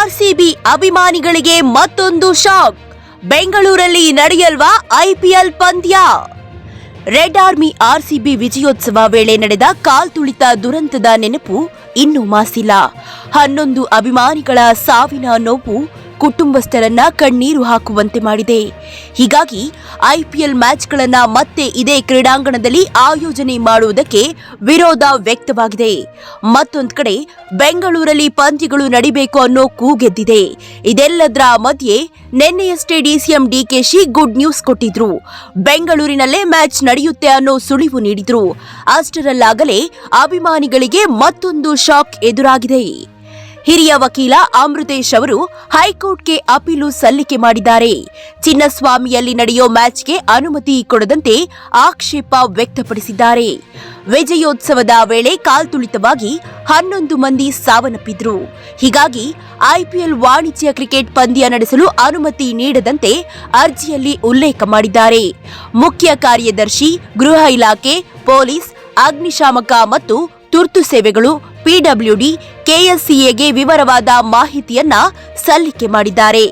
RCB ಅಭಿಮಾನಿಗಳಿಗೆ ಮತ್ತೊಂದು shock. ಬೆಂಗಳೂರಲ್ಲಿ ನಡೆಯಲ್ವಾ ಐಪಿಎಲ್ ಪಂದ್ಯ? ರೆಡ್ ಆರ್ಮಿ ಆರ್ಸಿಬಿ ವಿಜಯೋತ್ಸವ ವೇಳೆ ನಡೆದ ಕಾಲ್ತುಳಿತ ದುರಂತದ ನೆನಪು ಇನ್ನೂ ಮಾಸಿಲ್ಲ. ಹನ್ನೊಂದು ಅಭಿಮಾನಿಗಳ ಸಾವಿನ ನೋವು ಕುಟುಂಬಸ್ಥರನ್ನ ಕಣ್ಣೀರು ಹಾಕುವಂತೆ ಮಾಡಿದೆ. ಹೀಗಾಗಿ ಐಪಿಎಲ್ ಮ್ಯಾಚ್ಗಳನ್ನ ಮತ್ತೆ ಇದೇ ಕ್ರೀಡಾಂಗಣದಲ್ಲಿ ಆಯೋಜನೆ ಮಾಡುವುದಕ್ಕೆ ವಿರೋಧ ವ್ಯಕ್ತವಾಗಿದೆ. ಮತ್ತೊಂದು ಕಡೆ ಬೆಂಗಳೂರಲ್ಲಿ ಪಂದ್ಯಗಳು ನಡಿಬೇಕು ಅನ್ನೋ ಕೂಗೆದ್ದಿದೆ. ಇದೆಲ್ಲದರ ಮಧ್ಯೆ ನಿನ್ನೆಯಷ್ಟೇ ಡಿಸಿಎಂ ಡಿಕೆಶಿ ಗುಡ್ ನ್ಯೂಸ್ ಕೊಟ್ಟಿದ್ರು. ಬೆಂಗಳೂರಿನಲ್ಲೇ ಮ್ಯಾಚ್ ನಡೆಯುತ್ತೆ ಅನ್ನೋ ಸುಳಿವು ನೀಡಿದ್ರು. ಅಷ್ಟರಲ್ಲಾಗಲೇ ಅಭಿಮಾನಿಗಳಿಗೆ ಮತ್ತೊಂದು ಶಾಕ್ ಎದುರಾಗಿದೆ. ಹಿರಿಯ ವಕೀಲ ಅಮೃತೇಶ್ ಅವರು ಹೈಕೋರ್ಟ್ಗೆ ಅಪೀಲು ಸಲ್ಲಿಕೆ ಮಾಡಿದ್ದಾರೆ. ಚಿನ್ನಸ್ವಾಮಿಯಲ್ಲಿ ನಡೆಯೋ ಮ್ಯಾಚ್ಗೆ ಅನುಮತಿ ಕೊಡದಂತೆ ಆಕ್ಷೇಪ ವ್ಯಕ್ತಪಡಿಸಿದ್ದಾರೆ. ವಿಜಯೋತ್ಸವದ ವೇಳೆ ಕಾಲ್ತುಳಿತವಾಗಿ ಹನ್ನೊಂದು ಮಂದಿ ಸಾವನ್ನಪ್ಪಿದ್ರು. ಹೀಗಾಗಿ ಐಪಿಎಲ್ ವಾಣಿಜ್ಯ ಕ್ರಿಕೆಟ್ ಪಂದ್ಯ ನಡೆಸಲು ಅನುಮತಿ ನೀಡದಂತೆ ಅರ್ಜಿಯಲ್ಲಿ ಉಲ್ಲೇಖ ಮಾಡಿದ್ದಾರೆ. ಮುಖ್ಯ ಕಾರ್ಯದರ್ಶಿ, ಗೃಹ ಇಲಾಖೆ, ಪೊಲೀಸ್, ಅಗ್ನಿಶಾಮಕ ಮತ್ತು ತುರ್ತು ಸೇವೆಗಳು ಪಿಡಬ್ಲ್ಯೂಡಿ ಕೆಎಸ್ಸಿಎಗೆ ವಿವರವಾದ ಮಾಹಿತಿಯನ್ನ ಸಲ್ಲಿಕೆ ಮಾಡಿದ್ದಾರೆ.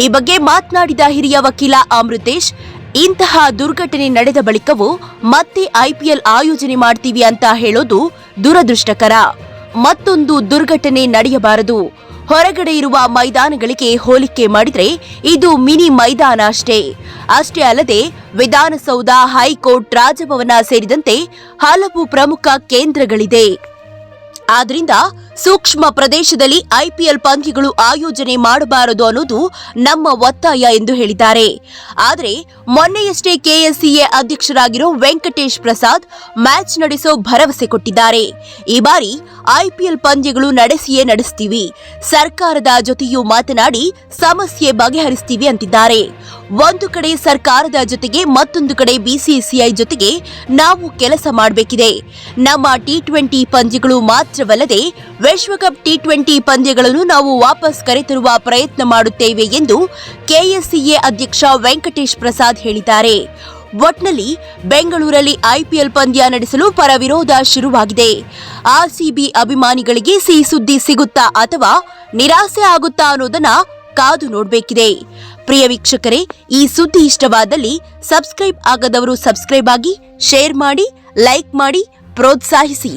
ಈ ಬಗ್ಗೆ ಮಾತನಾಡಿದ ಹಿರಿಯ ವಕೀಲ ಅಮೃತೇಶ್, ಇಂತಹ ದುರ್ಘಟನೆ ನಡೆದ ಬಳಿಕವೂ ಮತ್ತೆ ಐಪಿಎಲ್ ಆಯೋಜನೆ ಮಾಡ್ತೀವಿ ಅಂತ ಹೇಳೋದು ದುರದೃಷ್ಟಕರ. ಮತ್ತೊಂದು ದುರ್ಘಟನೆ ನಡೆಯಬಾರದು. ಹೊರಗಡೆ ಇರುವ ಮೈದಾನಗಳಿಗೆ ಹೋಲಿಕೆ ಮಾಡಿದರೆ ಇದು ಮಿನಿ ಮೈದಾನ ಅಷ್ಟೇ. ಅಷ್ಟೇ ಅಲ್ಲದೆ ವಿಧಾನಸೌಧ, ಹೈಕೋರ್ಟ್, ರಾಜಭವನ ಸೇರಿದಂತೆ ಹಲವು ಪ್ರಮುಖ ಕೇಂದ್ರಗಳಿದೆ. ಆದ್ರಿಂದ ಸೂಕ್ಷ್ಮ ಪ್ರದೇಶದಲ್ಲಿ ಐಪಿಎಲ್ ಪಂದ್ಯಗಳು ಆಯೋಜನೆ ಮಾಡಬಾರದು ಅನ್ನೋದು ನಮ್ಮ ಒತ್ತಾಯ ಎಂದು ಹೇಳಿದ್ದಾರೆ. ಆದರೆ ಮೊನ್ನೆಯಷ್ಟೇ ಕೆಎಸ್ಸಿಎ ಅಧ್ಯಕ್ಷರಾಗಿರೋ ವೆಂಕಟೇಶ್ ಪ್ರಸಾದ್ ಮ್ಯಾಚ್ ನಡೆಸೋ ಭರವಸೆ ಕೊಟ್ಟಿದ್ದಾರೆ. ಈ ಬಾರಿ ಐಪಿಎಲ್ ಪಂದ್ಯಗಳು ನಡೆಸಿಯೇ ನಡೆಸ್ತೀವಿ. ಸರ್ಕಾರದ ಜೊತೆಯೂ ಮಾತನಾಡಿ ಸಮಸ್ಯೆ ಬಗೆಹರಿಸ್ತೀವಿ ಅಂತಿದ್ದಾರೆ. ಒಂದು ಕಡೆ ಸರ್ಕಾರದ ಜೊತೆಗೆ ಮತ್ತೊಂದು ಕಡೆ ಬಿಸಿಸಿಐ ಜೊತೆಗೆ ನಾವು ಕೆಲಸ ಮಾಡಬೇಕಿದೆ. ನಮ್ಮ ಟಿ ಟ್ವೆಂಟಿ ಪಂದ್ಯಗಳು ಮಾತ್ರವಲ್ಲದೆ ವಿಶ್ವಕಪ್ ಟಿ ಟ್ವೆಂಟಿ ಪಂದ್ಯಗಳನ್ನು ನಾವು ವಾಪಸ್ ಕರೆತರುವ ಪ್ರಯತ್ನ ಮಾಡುತ್ತೇವೆ ಎಂದು ಕೆಎಸ್ಸಿಎ ಅಧ್ಯಕ್ಷ ವೆಂಕಟೇಶ್ ಪ್ರಸಾದ್ ಹೇಳಿದ್ದಾರೆ. ಒಟ್ನಲ್ಲಿ ಬೆಂಗಳೂರಲ್ಲಿ ಐಪಿಎಲ್ ಪಂದ್ಯ ನಡೆಸಲು ಪರ ವಿರೋಧ ಶುರುವಾಗಿದೆ ಆರ್ಸಿಬಿ ಅಭಿಮಾನಿಗಳಿಗೆ ಸಿಹಿ ಸುದ್ದಿ ಸಿಗುತ್ತಾ ಅಥವಾ ನಿರಾಸೆ ಆಗುತ್ತಾ ಅನ್ನೋದನ್ನ ಕಾದು ನೋಡಬೇಕಿದೆ. ಪ್ರಿಯ ವೀಕ್ಷಕರೇ, ಈ ಸುದ್ದಿ ಇಷ್ಟವಾದಲ್ಲಿ ಸಬ್ಸ್ಕ್ರೈಬ್ ಆಗದವರು ಸಬ್ಸ್ಕ್ರೈಬ್ ಆಗಿ, ಶೇರ್ ಮಾಡಿ, ಲೈಕ್ ಮಾಡಿ, ಪ್ರೋತ್ಸಾಹಿಸಿ.